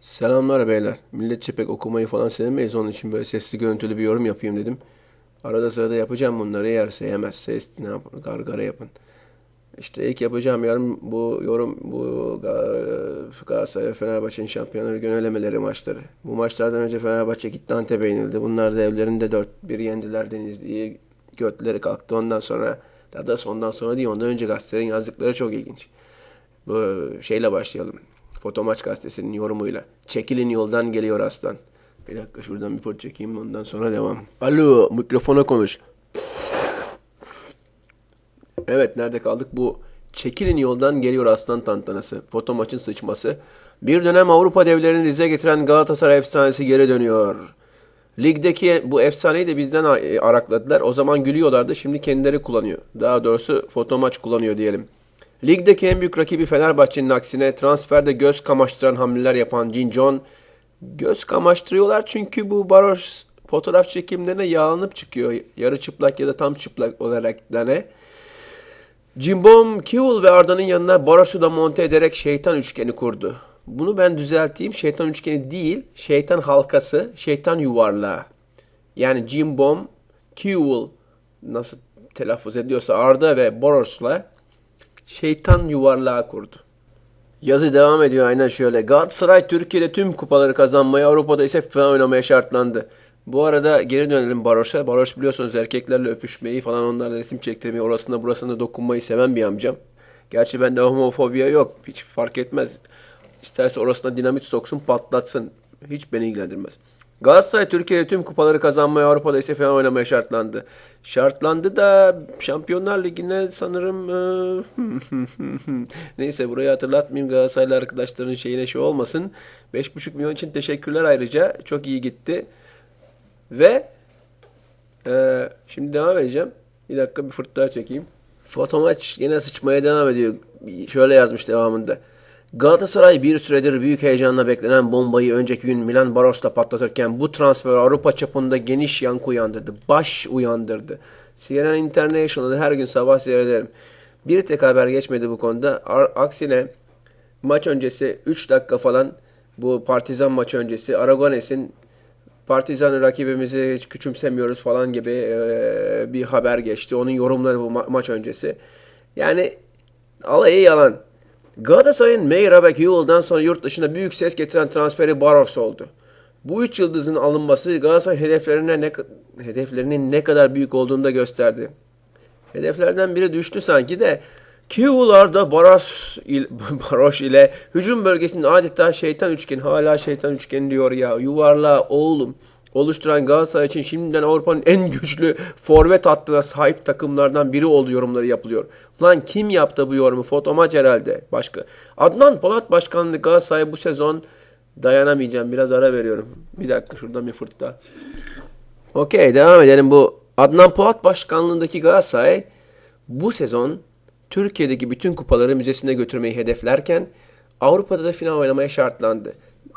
Selamlar beyler. Milletçe pek okumayı falan sevmeyiz. Onun için böyle sesli görüntülü bir yorum yapayım dedim. Arada sırada yapacağım bunları. Yerse yemezse ne yapın? Gargara yapın. İşte ilk yapacağım yorum bu yorum bu Ga- Galatasaray Fenerbahçe'nin şampiyonları gönelemeleri maçları. Bu maçlardan önce Fenerbahçe gitti Antep'e yenildi. Bunlar da evlerinde 4-1 yendiler Denizli'yi. Götleri kalktı. Ondan sonra daha da ondan sonra değil ondan önce gazetelerin yazdıkları çok ilginç. Bu şeyle başlayalım. Fotomaç gazetesinin yorumuyla. Çekilin yoldan geliyor aslan. Bir dakika şuradan bir fırt çekeyim ondan sonra devam. Alo mikrofona konuş. Evet nerede kaldık? Bu çekilin yoldan geliyor aslan tantanası. Foto maçın sıçması. Bir dönem Avrupa devlerini dize getiren Galatasaray efsanesi geri dönüyor. Ligdeki bu efsaneyi de bizden a- arakladılar. O zaman gülüyorlardı. Şimdi kendileri kullanıyor. Daha doğrusu foto maç kullanıyor diyelim. Ligdeki en büyük rakibi Fenerbahçe'nin aksine transferde göz kamaştıran hamleler yapan Cinjon göz kamaştırıyorlar çünkü bu Baroş fotoğraf çekimlerine yağlanıp çıkıyor. Yarı çıplak ya da tam çıplak olarak da ne? Cimbom, Kewell ve Arda'nın yanına Baros'u da monte ederek şeytan üçgeni kurdu. Bunu ben düzelteyim. Şeytan üçgeni değil, şeytan halkası, şeytan yuvarlağı. Yani Cimbom, Kewell nasıl telaffuz ediyorsa Arda ve Boros'la şeytan yuvarlağı kurdu. Yazı devam ediyor aynen şöyle. Galatasaray Türkiye'de tüm kupaları kazanmaya, Avrupa'da ise final oynamaya şartlandı. Bu arada geri dönelim Baroş'a. Baroş biliyorsunuz erkeklerle öpüşmeyi falan onlarla resim çektirmeyi, orasına burasına dokunmayı seven bir amcam. Gerçi bende homofobiya yok. Hiç fark etmez. İsterse orasına dinamit soksun patlatsın. Hiç beni ilgilendirmez. Galatasaray Türkiye'de tüm kupaları kazanmaya Avrupa'da ise falan oynamaya şartlandı. Şartlandı da Şampiyonlar Ligi'ne sanırım eee, neyse burayı hatırlatmayayım Galatasaraylı arkadaşların şeyine şey olmasın. 5,5 milyon için teşekkürler ayrıca. Çok iyi gitti. Ve eee, şimdi devam edeceğim. Bir dakika bir fırt daha çekeyim. Fotomaç yine sıçmaya devam ediyor. Şöyle yazmış devamında. Galatasaray bir süredir büyük heyecanla beklenen bombayı önceki gün Milan Baros'ta patlatırken bu transfer Avrupa çapında geniş yankı uyandırdı. Baş uyandırdı. CNN International'ı her gün sabah seyrederim. Bir tek haber geçmedi bu konuda. Aksine maç öncesi 3 dakika falan bu Partizan maçı öncesi Aragones'in Partizan rakibimizi hiç küçümsemiyoruz falan gibi eee, bir haber geçti. Onun yorumları bu ma- maç öncesi. Yani alayı yalan. Galatasaray'ın Meira ve Kewell'dan sonra yurt dışına büyük ses getiren transferi Baros oldu. Bu üç yıldızın alınması Galatasaray hedeflerine ne, hedeflerinin ne kadar büyük olduğunu da gösterdi. Hedeflerden biri düştü sanki de Kiyularda Baros ile, Baroş ile hücum bölgesinin adeta şeytan üçgeni hala şeytan üçgeni diyor ya yuvarlağı oğlum oluşturan Galatasaray için şimdiden Avrupa'nın en güçlü forvet hattına sahip takımlardan biri oldu yorumları yapılıyor. Lan kim yaptı bu yorumu? Fotomaç herhalde. Başka. Adnan Polat başkanlığı Galatasaray bu sezon dayanamayacağım. Biraz ara veriyorum. Bir dakika şuradan bir fırt daha. Okey devam edelim bu. Adnan Polat başkanlığındaki Galatasaray bu sezon Türkiye'deki bütün kupaları müzesine götürmeyi hedeflerken Avrupa'da da final oynamaya şartlandı.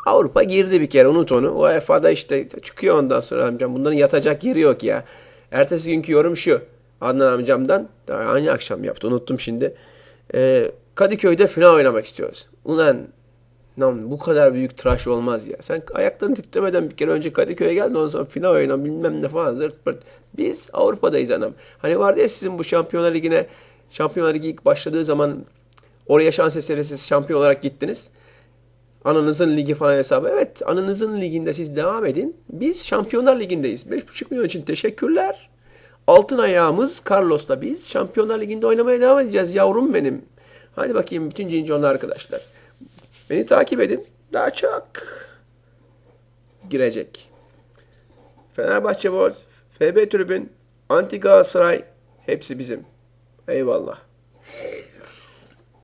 Avrupa girdi bir kere unut onu. UEFA'da işte çıkıyor ondan sonra amcam. Bunların yatacak yeri yok ya. Ertesi günkü yorum şu. Adnan amcamdan daha aynı akşam yaptı unuttum şimdi. Ee, Kadıköy'de final oynamak istiyoruz. Ulan Lan bu kadar büyük tıraş olmaz ya. Sen ayakların titremeden bir kere önce Kadıköy'e geldin ondan sonra final oyna bilmem ne falan zırt pırt. Biz Avrupa'dayız anam. Hani vardı ya sizin bu Şampiyonlar Ligi'ne Şampiyonlar Ligi ilk başladığı zaman oraya şans eseri siz şampiyon olarak gittiniz. Ananızın ligi falan hesabı. Evet ananızın liginde siz devam edin. Biz Şampiyonlar Ligi'ndeyiz. 5,5 milyon için teşekkürler. Altın ayağımız Carlos'la biz Şampiyonlar Ligi'nde oynamaya devam edeceğiz yavrum benim. Hadi bakayım bütün cinconlu arkadaşlar. Beni takip edin. Daha çok girecek. Fenerbahçe Bol, FB Tribün, Anti Galatasaray hepsi bizim. Eyvallah.